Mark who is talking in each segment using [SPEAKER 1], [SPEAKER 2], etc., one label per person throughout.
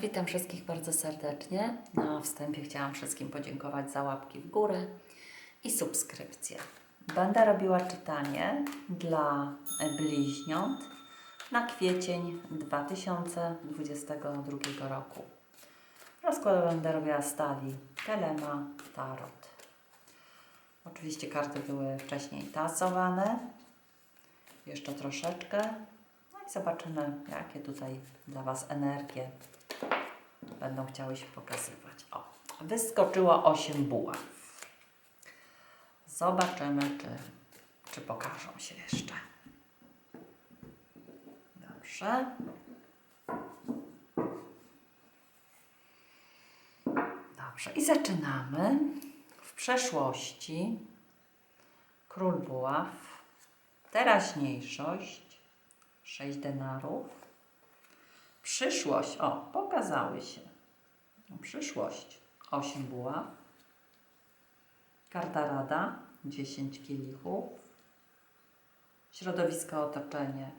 [SPEAKER 1] Witam wszystkich bardzo serdecznie. Na wstępie chciałam wszystkim podziękować za łapki w górę i subskrypcję. Będę robiła czytanie dla bliźniąt na kwiecień 2022 roku. Rozkład będę robiła stali Telema Tarot. Oczywiście karty były wcześniej tasowane. Jeszcze troszeczkę. No i zobaczymy, jakie tutaj dla Was energie będą chciały się pokazywać. O, wyskoczyło 8 buław. Zobaczymy, czy, czy pokażą się jeszcze. Dobrze. Dobrze, i zaczynamy. W przeszłości król buław, teraźniejszość, 6 denarów, przyszłość, o, pokazały się. Przyszłość, 8 buław, karta rada, 10 kielichów, środowisko, otoczenie,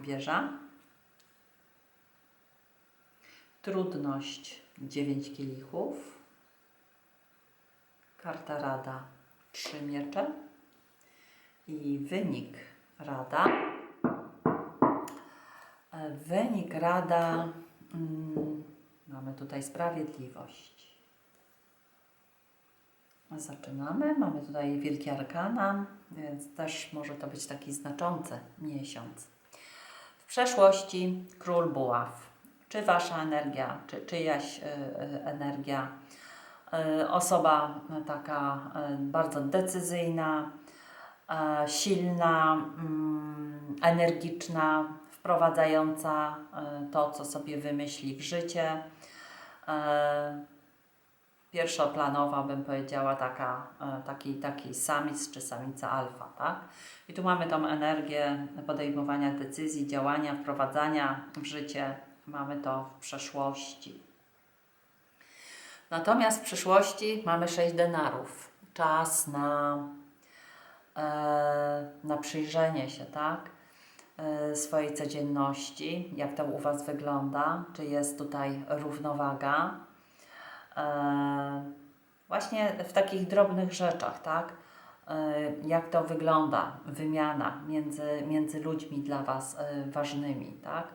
[SPEAKER 1] wieża, trudność, 9 kielichów, karta rada, 3 miecze. I wynik. Rada. E, Wynik rada, mm, mamy tutaj sprawiedliwość. Zaczynamy. Mamy tutaj Wielkie Arkana, więc też może to być taki znaczący miesiąc. W przeszłości Król Buław. Czy Wasza energia, czy czyjaś y, y, energia, y, osoba taka bardzo decyzyjna, silna, mm, energiczna, wprowadzająca to, co sobie wymyśli w życie. Y, Pierwszoplanowa, bym powiedziała, taka, y, taki, taki samic czy samica alfa, tak? I tu mamy tą energię podejmowania decyzji, działania, wprowadzania w życie. Mamy to w przeszłości. Natomiast w przyszłości mamy 6 denarów. Czas na, e, na przyjrzenie się, tak? E, swojej codzienności, jak to u Was wygląda, czy jest tutaj równowaga. E, właśnie w takich drobnych rzeczach, tak? E, jak to wygląda, wymiana między, między ludźmi dla Was ważnymi, tak?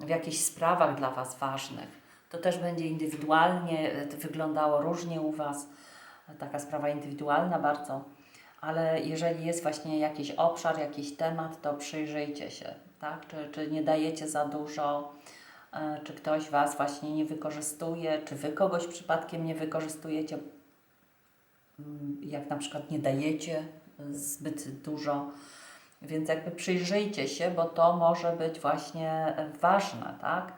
[SPEAKER 1] W jakichś sprawach dla Was ważnych. To też będzie indywidualnie wyglądało różnie u Was, taka sprawa indywidualna bardzo, ale jeżeli jest właśnie jakiś obszar, jakiś temat, to przyjrzyjcie się, tak? Czy, czy nie dajecie za dużo, e, czy ktoś Was właśnie nie wykorzystuje, czy Wy kogoś przypadkiem nie wykorzystujecie, mm, jak na przykład nie dajecie zbyt dużo. Więc jakby przyjrzyjcie się, bo to może być właśnie ważne, tak?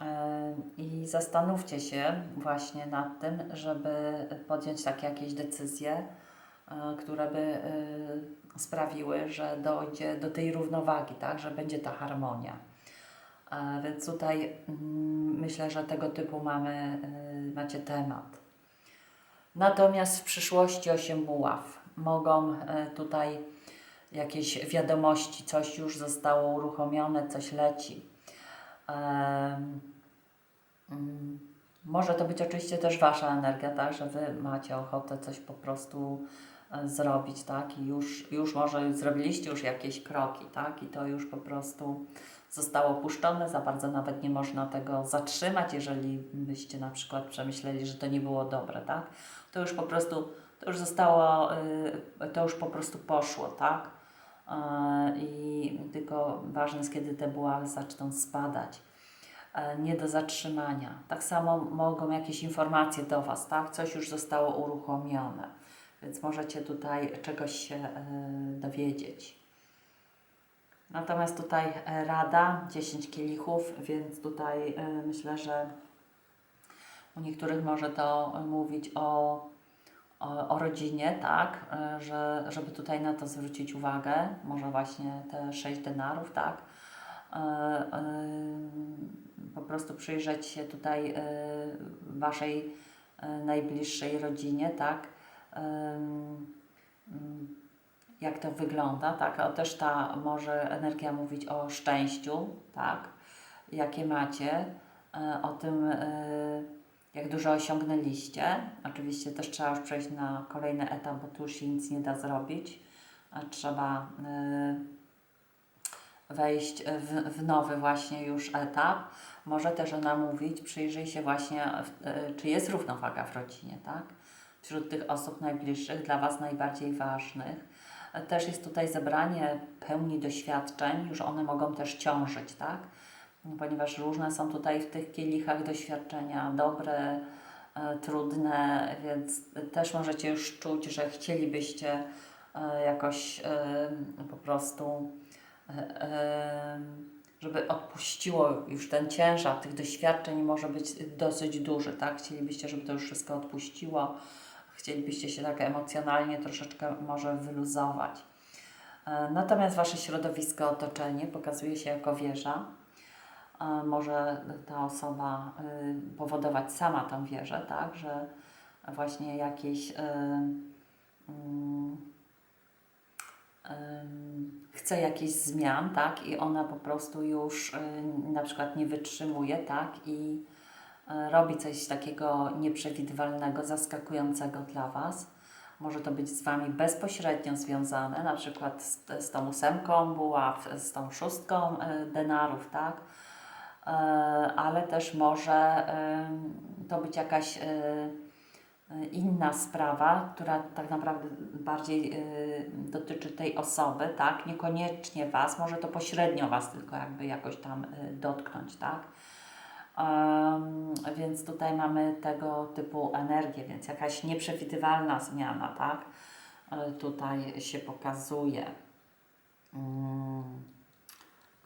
[SPEAKER 1] E, I zastanówcie się właśnie nad tym, żeby podjąć takie jakieś decyzje, które by e, sprawiły, że dojdzie do tej równowagi, tak? Że będzie ta harmonia. E, Więc tutaj mm, myślę, że tego typu mamy, e, macie temat. Natomiast w przyszłości 8 buław mogą e, tutaj jakieś wiadomości, coś już zostało uruchomione, coś leci. Mm, Może to być oczywiście też Wasza energia, tak, że Wy macie ochotę coś po prostu e, zrobić, tak, i już, już może zrobiliście już jakieś kroki, tak, i to już po prostu zostało puszczone, za bardzo nawet nie można tego zatrzymać, jeżeli byście na przykład przemyśleli, że to nie było dobre, tak, to już po prostu, to już zostało, y, to już po prostu poszło, tak, E, i tylko ważne jest, kiedy te buławy zaczną spadać. E, Nie do zatrzymania. Tak samo mogą jakieś informacje do Was, tak? Coś już zostało uruchomione, więc możecie tutaj czegoś się e, dowiedzieć. Natomiast tutaj e, rada, 10 kielichów, więc tutaj e, myślę, że u niektórych może to mówić o o, o rodzinie, tak, że, żeby tutaj na to zwrócić uwagę, może właśnie te 6 denarów, tak, po prostu przyjrzeć się tutaj Waszej najbliższej rodzinie, tak, jak to wygląda, tak, a też ta może energia mówić o szczęściu, tak, jakie macie, e, o tym, e, jak dużo osiągnęliście. Oczywiście też trzeba już przejść na kolejny etap, bo tu już się nic nie da zrobić. A Trzeba e, wejść w, w nowy właśnie już etap. Może też ona mówić, przyjrzyj się właśnie, czy jest równowaga w rodzinie, tak? Wśród tych osób najbliższych, dla Was najbardziej ważnych. Też jest tutaj zebranie pełni doświadczeń, już one mogą też ciążyć, tak? Ponieważ różne są tutaj w tych kielichach doświadczenia, dobre, e, trudne, więc też możecie już czuć, że chcielibyście e, jakoś e, po prostu żeby odpuściło już ten ciężar tych doświadczeń może być dosyć duży, tak? Chcielibyście, żeby to już wszystko odpuściło, chcielibyście się tak emocjonalnie troszeczkę może wyluzować. E, Natomiast Wasze środowisko, otoczenie pokazuje się jako wieża. E, Może ta osoba y, powodować sama tą wieżę, tak? Że właśnie jakieś y, ym, chce jakichś zmian, tak, i ona po prostu już y, na przykład nie wytrzymuje, tak, i y, robi coś takiego nieprzewidywalnego, zaskakującego dla Was. Może to być z Wami bezpośrednio związane, na przykład z, z tą ósemką buław, z tą szóstką y, denarów, tak, Y, ale też może to być jakaś inna sprawa, która tak naprawdę bardziej dotyczy tej osoby, tak? Niekoniecznie Was, może to pośrednio Was tylko jakby jakoś tam dotknąć, tak? Em, więc tutaj mamy tego typu energię, więc jakaś nieprzewidywalna zmiana, tak? Y, tutaj się pokazuje. Mm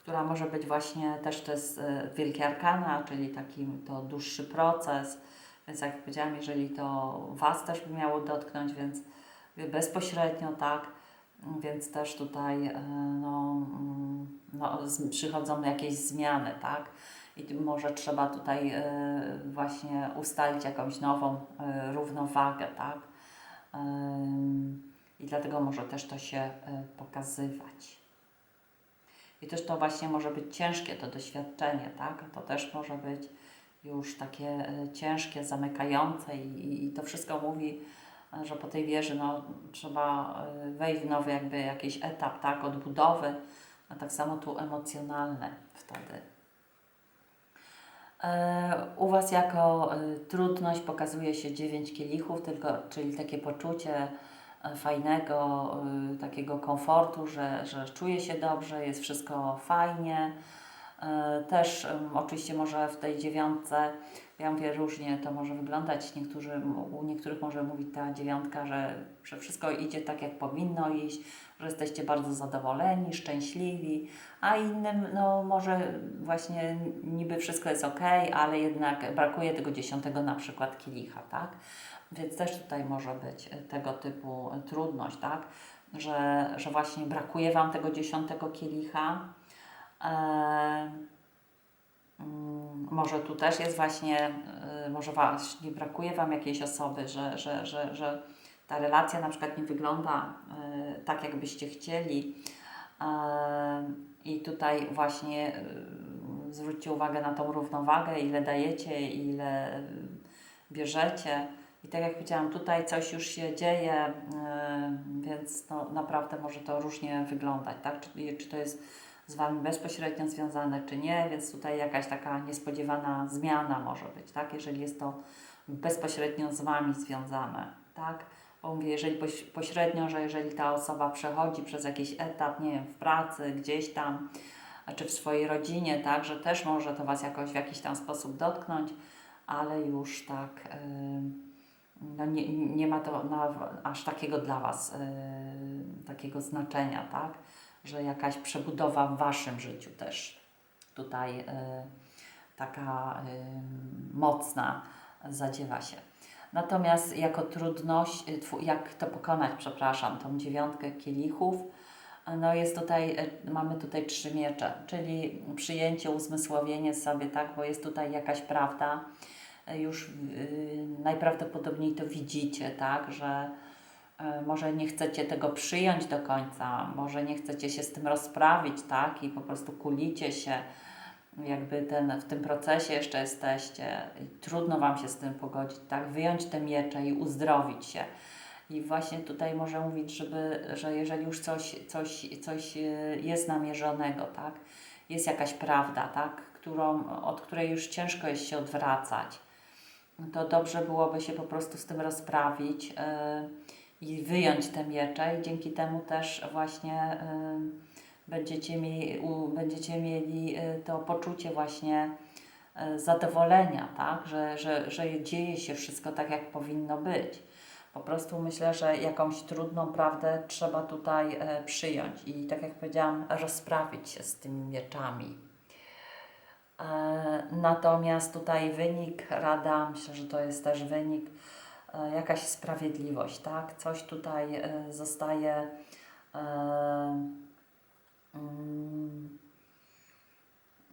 [SPEAKER 1] która może być właśnie też jest e, wielkie arkana, czyli taki to dłuższy proces. Więc jak powiedziałam, jeżeli to Was też by miało dotknąć, więc bezpośrednio tak, więc też tutaj e, no, mm, no, przychodzą jakieś zmiany, tak? I może trzeba tutaj e, właśnie ustalić jakąś nową e, równowagę, tak? I dlatego może też to się e, pokazywać. I też to właśnie może być ciężkie to doświadczenie, tak? To też może być już takie ciężkie, zamykające i, to wszystko mówi, że po tej wieży no, trzeba wejść w nowy jakby jakiś etap, tak? Odbudowy, a tak samo tu emocjonalne wtedy. E, U Was jako e, trudność pokazuje się dziewięć kielichów, tylko, czyli takie poczucie e, fajnego, takiego komfortu, że, że czuje się dobrze, jest wszystko fajnie. E, Też oczywiście może w tej dziewiątce, ja mówię różnie to może wyglądać, niektórzy, u niektórych może mówić ta dziewiątka, że, że wszystko idzie tak jak powinno iść, że jesteście bardzo zadowoleni, szczęśliwi, a innym no może właśnie niby wszystko jest ok, ale jednak brakuje tego dziesiątego na przykład kielicha, tak? Więc też tutaj może być e, tego typu e, trudność, tak? Że, że właśnie brakuje Wam tego dziesiątego kielicha. E, mm, może tu też jest właśnie, e, może właśnie brakuje Wam jakiejś osoby, że, że, że, że ta relacja na przykład nie wygląda e, tak, jakbyście chcieli. E, I tutaj właśnie e, zwróćcie uwagę na tą równowagę, ile dajecie, ile bierzecie. I tak jak powiedziałam, tutaj coś już się dzieje, więc no, naprawdę może to różnie wyglądać, tak? Czy, czy to jest z Wami bezpośrednio związane, czy nie, więc tutaj jakaś taka niespodziewana zmiana może być, tak? Jeżeli jest to bezpośrednio z Wami związane, tak? Bo mówię, jeżeli poś, pośrednio, że jeżeli ta osoba przechodzi przez jakiś etap, nie wiem, w pracy, gdzieś tam, czy w swojej rodzinie, tak, że też może to Was jakoś w jakiś tam sposób dotknąć, ale już tak, ym, no nie, nie ma to na, aż takiego dla Was, yy, takiego znaczenia, tak, że jakaś przebudowa w Waszym życiu też tutaj yy, taka yy, mocna zadziewa się. Natomiast jako trudność, y, jak to pokonać, przepraszam, tą dziewiątkę kielichów, no jest tutaj, y, mamy tutaj trzy miecze, czyli przyjęcie, uzmysłowienie sobie, tak, bo jest tutaj jakaś prawda, y, już y, najprawdopodobniej to widzicie, tak, że y, może nie chcecie tego przyjąć do końca, może nie chcecie się z tym rozprawić, tak, i po prostu kulicie się, jakby ten, w tym procesie jeszcze jesteście trudno Wam się z tym pogodzić, tak? Wyjąć te miecze i uzdrowić się. I właśnie tutaj może mówić, żeby, że jeżeli już coś, coś, coś e, jest namierzonego, tak? Jest jakaś prawda, tak? Którą, od której już ciężko jest się odwracać, to dobrze byłoby się po prostu z tym rozprawić yy, i wyjąć te miecze i dzięki temu też właśnie yy, będziecie, mieli, będziecie mieli yy, to poczucie właśnie yy, zadowolenia, tak? Że, że, że dzieje się wszystko tak, jak powinno być. Po prostu myślę, że jakąś trudną prawdę trzeba tutaj przyjąć i tak jak powiedziałam, rozprawić się z tymi mieczami. E, natomiast tutaj wynik, rada, myślę, że to jest też wynik, jakaś sprawiedliwość, tak? Coś tutaj e, zostaje e, mm,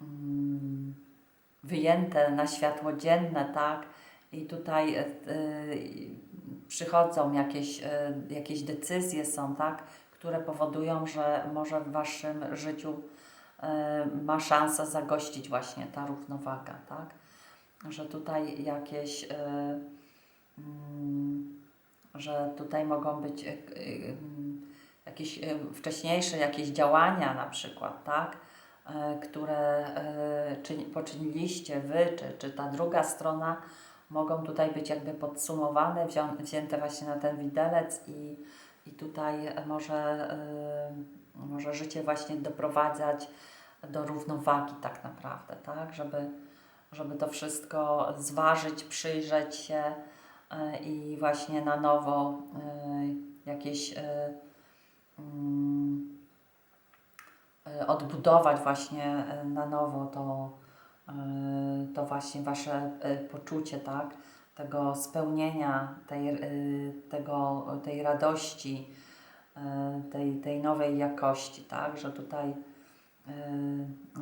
[SPEAKER 1] mm, wyjęte na światło dzienne, tak? I tutaj e, e, przychodzą jakieś, e, jakieś decyzje są, tak? Które powodują, że może w Waszym życiu e, ma szansę zagościć właśnie ta równowaga, tak? Że tutaj jakieś, e, że tutaj mogą być e, e, mm, jakieś e, wcześniejsze jakieś działania na przykład, tak? Które czyni, poczyniliście Wy, czy, czy ta druga strona, mogą tutaj być jakby podsumowane, wzięte właśnie na ten widelec i, i tutaj może, może życie właśnie doprowadzać do równowagi tak naprawdę, tak? Żeby, żeby to wszystko zważyć, przyjrzeć się i właśnie na nowo y, jakieś y, mm, y, odbudować właśnie na nowo to, to właśnie Wasze poczucie, tak? Tego spełnienia, tej, tego, tej radości, tej, tej nowej jakości, tak? Że tutaj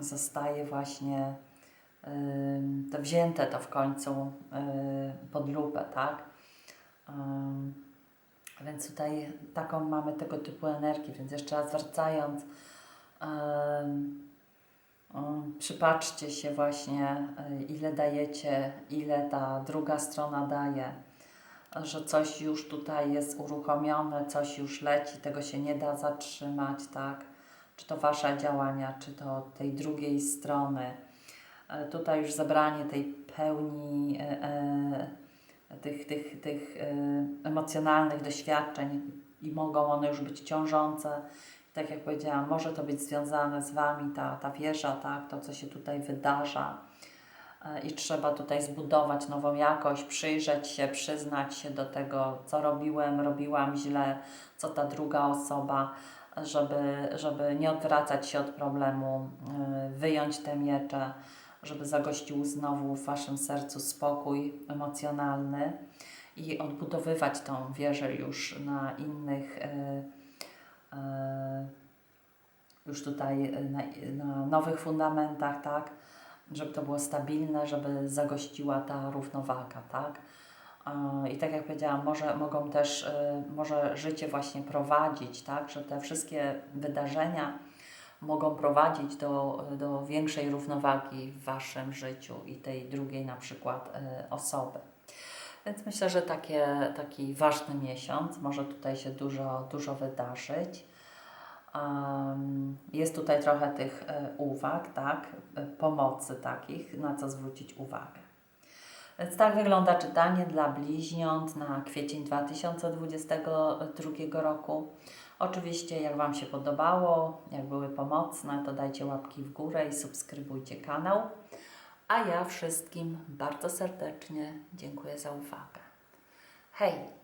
[SPEAKER 1] zostaje właśnie to wzięte to w końcu y, pod lupę, tak? Więc tutaj taką mamy tego typu energię, więc jeszcze raz wracając, przypatrzcie się właśnie, y, ile dajecie, ile ta druga strona daje, że coś już tutaj jest uruchomione, coś już leci, tego się nie da zatrzymać, tak? Czy to Wasze działania, czy to tej drugiej strony. E, Tutaj już zabranie tej pełni e, e, tych, tych, tych emocjonalnych doświadczeń i mogą one już być ciążące. Tak jak powiedziałam, może to być związane z Wami, ta, ta wieża, tak, to co się tutaj wydarza. I trzeba tutaj zbudować nową jakość, przyjrzeć się, przyznać się do tego, co robiłem, robiłam źle, co ta druga osoba, żeby, żeby nie odwracać się od problemu, wyjąć te miecze, żeby zagościł znowu w Waszym sercu spokój emocjonalny i odbudowywać tą wieżę już na innych, e, e, już tutaj e, na, nowych fundamentach, tak? Żeby to było stabilne, żeby zagościła ta równowaga, tak? I tak jak powiedziałam, może, mogą też, może życie właśnie prowadzić, tak? Że te wszystkie wydarzenia mogą prowadzić do, do większej równowagi w Waszym życiu i tej drugiej na przykład e, osoby. Więc myślę, że takie, taki ważny miesiąc, może tutaj się dużo, dużo wydarzyć. Jest tutaj trochę tych e, uwag, tak, pomocy takich, na co zwrócić uwagę. Więc tak wygląda czytanie dla bliźniąt na kwiecień 2022 roku. Oczywiście, jak Wam się podobało, jak były pomocne, to dajcie łapki w górę i subskrybujcie kanał. A ja wszystkim bardzo serdecznie dziękuję za uwagę. Hej!